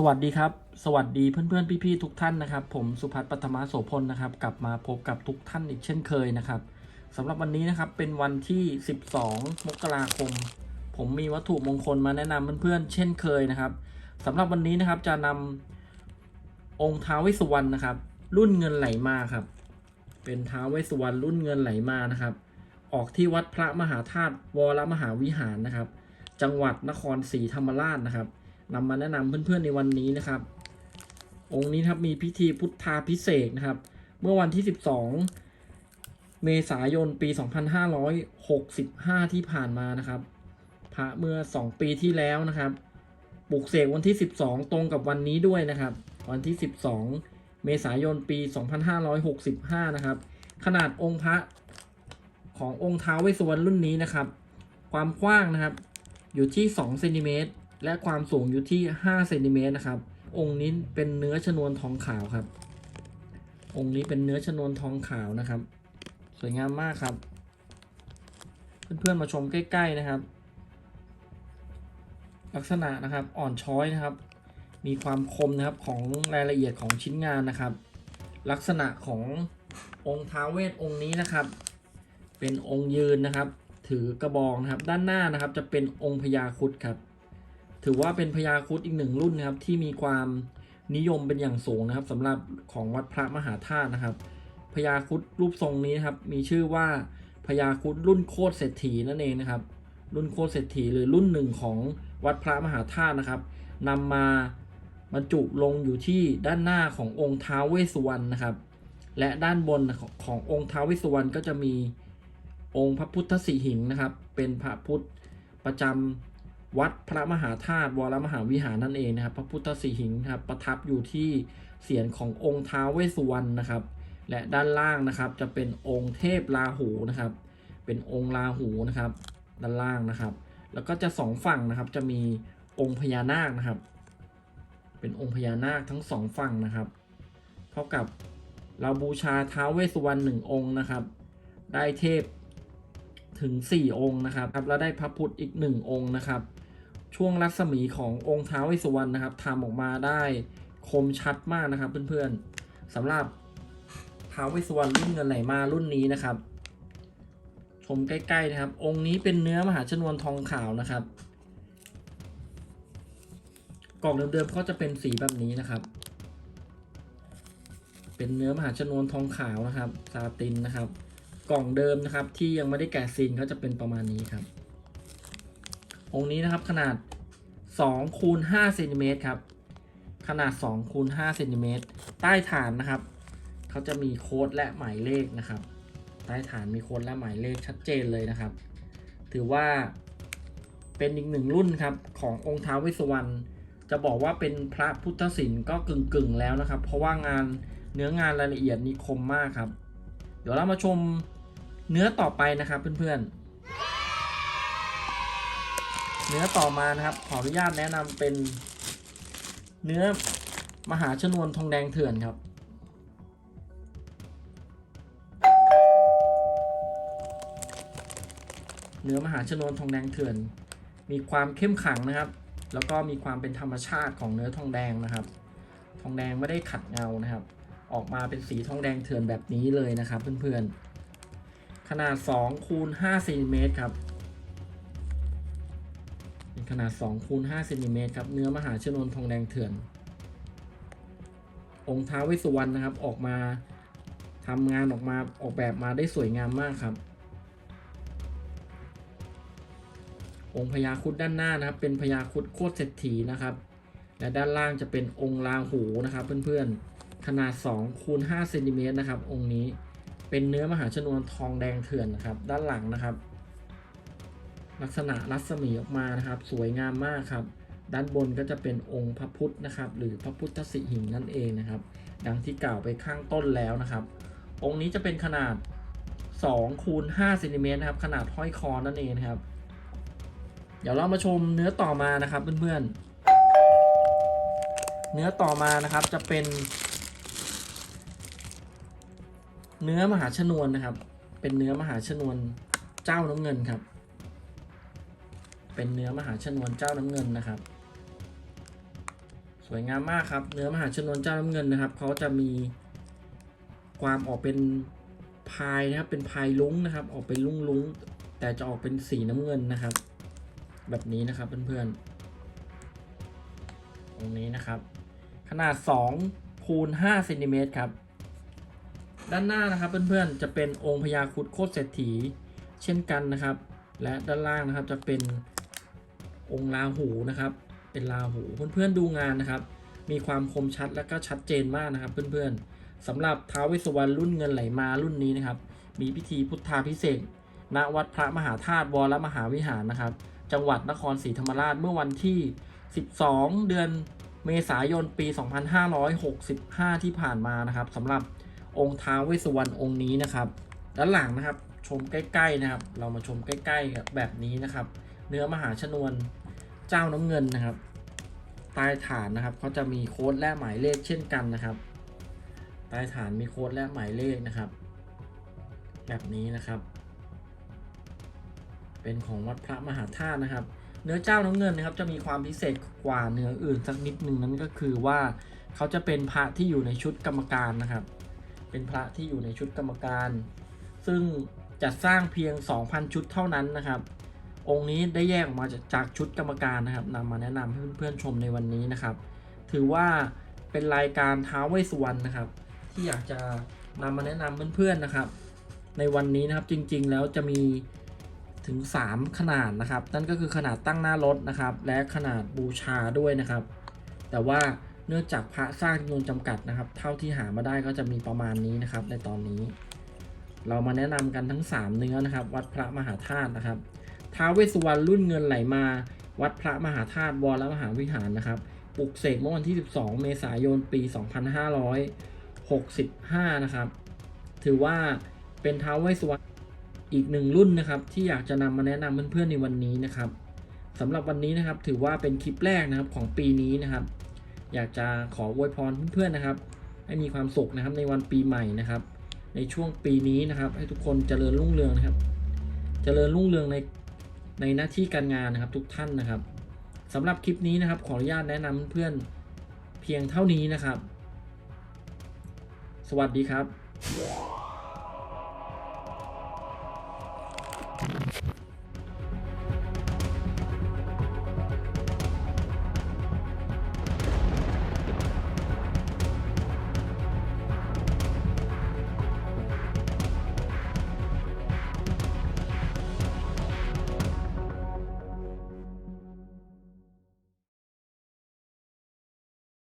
สวัสดีครับ สวัสดีเพื่อนๆ พี่ๆ ทุกท่านนะครับ ผมสุพัฒน์ปัทมาโสพลนะครับ กลับมาพบกับทุกท่านอีกเช่นเคยนะครับสำหรับวันนี้นะครับเป็นวันที่ 12 มกราคม ผมมีวัตถุมงคลมาแนะนำเพื่อนๆ เช่นเคยนะครับสำหรับวันนี้นะครับจะนำองค์ท้าวเวสสุวรรณนะครับ รุ่นเงินไหลมาครับ เป็นท้าวเวสสุวรรณรุ่นเงินไหลมานะครับ ออกที่วัดพระมหาธาตุวรมหาวิหารนะครับ จังหวัดนครศรีธรรมราชนะครับ นำมาแนะนำเพื่อนๆในวันนี้นะครับ องค์นี้ครับมีพิธีพุทธาพิเศษนะครับ เมื่อวันที่ 12 เมษายนปี 2565 ที่ผ่านมานะครับพระเมื่อ 2 ปีที่แล้วนะครับปลุกเสกวันที่ 12 ตรงกับวันนี้ด้วยนะครับ วันที่ 12 เมษายนปี 2565 นะครับ ขนาดองค์พระขององค์ท้าวเวสสุวรรณรุ่นนี้นะครับ ความกว้างนะครับ อยู่ที่2เซนติเมตร และความสูงอยู่ที่5เซนติเมตรนะครับ องค์นี้เป็นเนื้อชนวนทองขาวครับ องค์นี้เป็นเนื้อชนวนทองขาวนะครับ สวยงามมากครับ เพื่อนๆมาชมใกล้ ๆนะครับ ลักษณะนะครับอ่อนช้อยนะครับ มีความคมนะครับของรายละเอียดของชิ้นงานนะครับ ลักษณะขององค์ท้าเวทองค์นี้นะครับ เป็นองค์ยืนนะครับ ถือกระบองนะครับ ด้านหน้านะครับ จะเป็นองค์พญาคุดครับ ถือว่าเป็นพญาครุดอีกหนึ่งรุ่นนะครับที่มีความนิยมเป็นอย่างสูงนะครับสำหรับของวัดพระมหาธาตุนะครับพญาครุดรูปทรงนี้นะครับ มีชื่อว่าพญาครุดรุ่นโคตรเศรษฐีนั่นเองนะครับ รุ่นโคตรเศรษฐีหรือรุ่นหนึ่งของวัดพระมหาธาตุนะครับนำมาบรรจุลงอยู่ที่ด้านหน้าขององค์ท้าวเวสสุวรรณนะครับ และด้านบนขององค์ท้าวเวสสุวรรณก็จะมีองค์พระพุทธสีหิงนะครับ เป็นพระพุทธประจำ วัดพระมหาธาตุวรมหาวิหารนั่นเองนะครับ พระพุทธสีหิงครับประทับอยู่ที่เสียนขององค์ท้าวเวสสุวรรณนะครับ และด้านล่างนะครับจะเป็นองค์เทพราหูนะครับ เป็นองค์ราหูนะครับ ด้านล่างนะครับ แล้วก็จะสองฝั่งนะครับจะมีองค์พญานาคนะครับ เป็นองค์พญานาคทั้งสองฝั่งนะครับ เท่ากับเราบูชาท้าวเวสสุวรรณหนึ่งองค์นะครับ ได้เทพ ถึง 4 องค์นะครับ แล้วได้พระพุทธอีก 1 องค์นะครับ ช่วงรัศมีขององค์ท้าวเวสสุวรรณนะครับทำออกมาได้คมชัดมากนะครับเพื่อนๆสำหรับท้าวเวสสุวรรณรุ่นเงินไหลมารุ่นนี้นะครับ ชมใกล้ๆนะครับ องค์นี้เป็นเนื้อมหาชนวนทองขาวนะครับ กล่องเดิมๆก็จะเป็นสีแบบนี้นะครับ เป็นเนื้อมหาชนวนทองขาวนะครับซาตินนะครับ กล่องเดิมนะครับ ที่ยังไม่ได้แกะซีนก็จะเป็นประมาณนี้ครับ องค์นี้นะครับขนาด2คูณ5เซนติเมตรครับขนาด2คูณ5เซนติเมตรใต้ฐานนะครับเขาจะมีโค้ดและหมายเลขนะครับ ใต้ฐานมีโค้ดและหมายเลขชัดเจนเลยนะครับ ถือว่าเป็นอีกหนึ่งรุ่นครับขององค์ท้าวเวสสุวรรณจะบอกว่าเป็นพระพุทธศิลป์ก็กึ่งๆแล้วนะครับ เพราะว่างานเนื้องานรายละเอียดนี้คมมากครับ เดี๋ยวเรามาชม เนื้อต่อไปนะครับเพื่อนๆ เนื้อต่อมานะครับ ขออนุญาตแนะนำเป็น เนื้อมหาชนวนทองแดงเถื่อนครับ เนื้อมหาชนวนทองแดงเถื่อน มีความเข้มขังนะครับ แล้วก็มีความเป็นธรรมชาติของเนื้อทองแดงนะครับ ทองแดงไม่ได้ขัดเงานะครับ ออกมาเป็นสีทองแดงเถื่อนแบบนี้เลยนะครับ เพื่อนๆ ขนาด2คูณ5เซนติเมตรครับเป็นขนาด2คูณ5เซนติเมตรครับเนื้อมหาชนวนทองแดงเถื่อน องค์ท้าวเวสสุวรรณนะครับออกมาทำงานออกมาออกแบบมาได้สวยงามมากครับ องค์พญาครุดด้านหน้านะครับ เป็นพญาครุดโคตรเศรษฐีนะครับ และด้านล่างจะเป็นองค์ราหูนะครับ เพื่อนๆขนาด2คูณ5เซนติเมตรนะครับ องค์นี้ เป็นเนื้อมหาชนวนทองแดงเถื่อนนะครับ ด้านหลังนะครับ ลักษณะรัศมีออกมานะครับ สวยงามมากครับ ด้านบนก็จะเป็นองค์พระพุทธนะครับ หรือพระพุทธสิหิงนั่นเองนะครับ ดังที่กล่าวไปข้างต้นแล้วนะครับ องค์นี้จะเป็นขนาด2คูณ5เซนติเมตรนะครับ ขนาดห้อยคอนั่นเองนะครับ เดี๋ยวเรามาชมเนื้อต่อมานะครับเพื่อนๆเนื้อต่อมานะครับจะเป็น เนื้อมหาชนวนนะครับ เป็นเนื้อมหาชนวนเจ้าน้ำเงินครับ เป็นเนื้อมหาชนวนเจ้าน้ำเงินนะครับ สวยงามมากครับ เนื้อมหาชนวนเจ้าน้ำเงินนะครับเขาจะมีความออกเป็นพายนะครับ เป็นพายลุ้งนะครับ ออกเป็นลุ้งลุ้งแต่จะออกเป็นสีน้ำเงินนะครับ แบบนี้นะครับเพื่อนๆตรงนี้นะครับ ขนาด2คูณ5เซนติเมตรครับ ด้านหน้านะครับเพื่อนๆจะเป็นองค์พญาครุดโคตรเศรษฐีเช่นกันนะครับ และด้านล่างนะครับจะเป็นองค์ราหูนะครับ เป็นราหูเพื่อนๆดูงานนะครับ มีความคมชัดและก็ชัดเจนมากนะครับ เพื่อนๆสำหรับท้าวเวสวรรณรุ่นเงินไหลมารุ่นนี้นะครับ มีพิธีพุทธาพิเศษณวัดพระมหาธาตุวรมหาวิหารนะครับ จังหวัดนครศรีธรรมราชเมื่อวันที่ 12 เดือนเมษายนปี 2565 ที่ผ่านมานะครับสำหรับ องค์ท้าวเวสสุวรรณองค์นี้นะครับ ด้านหลังนะครับชมใกล้ ๆนะครับ เรามาชมใกล้ๆกับแบบนี้นะครับ เนื้อมหาชนวนเจ้าน้ำเงินนะครับใต้ฐานนะครับเขาจะมีโค้ดและหมายเลขเช่นกันนะครับใต้ฐานมีโค้ดและหมายเลขนะครับ แบบนี้นะครับ เป็นของวัดพระมหาธาตุนะครับ เนื้อเจ้าน้ำเงินนะครับ จะมีความพิเศษกว่าเนื้ออื่นสักนิดนึงนั่นก็คือว่าเขาจะเป็นพระที่อยู่ในชุดกรรมการนะครับ เป็นพระที่อยู่ในชุดกรรมการ ซึ่งจะสร้างเพียง 2,000 ชุดเท่านั้นนะครับ องค์นี้ได้แยกออกมาจากชุดกรรมการนะครับนำมาแนะนำให้เพื่อนๆชมในวันนี้นะครับ ถือว่าเป็นรายการท้าวเวสสุวรรณนะครับ ที่อยากจะนำมาแนะนำเพื่อนๆนะครับ ในวันนี้นะครับจริงๆแล้วจะมีถึง 3 ขนาดนะครับ นั่นก็คือขนาดตั้งหน้ารถนะครับ และขนาดบูชาด้วยนะครับ แต่ว่า เนื่องจากพระสร้างจำนวนจำกัดนะครับ เท่าที่หามาได้ก็จะมีประมาณนี้นะครับ ในตอนนี้ เรามาแนะนำกันทั้ง 3 เนื้อนะครับ วัดพระมหาธาตุนะครับท้าวเวสสุวรรณรุ่นเงินไหลมา วัดพระมหาธาตุวรมหาวิหารนะครับปลุกเสกเมื่อวันที่ 12 เมษายนปี 2565 นะครับ ถือว่าเป็นท้าวเวสสุวรรณอีกหนึ่งรุ่นนะครับ ที่อยากจะนำมาแนะนำเพื่อนๆในวันนี้นะครับสำหรับวันนี้นะครับ ถือว่าเป็นคลิปแรกนะครับของปีนี้นะครับ อยากจะขออวยพรเพื่อนๆนะครับ ให้มีความสุขนะครับในวันปีใหม่นะครับ ในช่วงปีนี้นะครับ ให้ทุกคนเจริญรุ่งเรืองนะครับ เจริญรุ่งเรืองในในหน้าที่การงานนะครับทุกท่านนะครับสำหรับคลิปนี้นะครับ ขออนุญาตแนะนำเพื่อนเพียงเท่านี้นะครับ สวัสดีครับ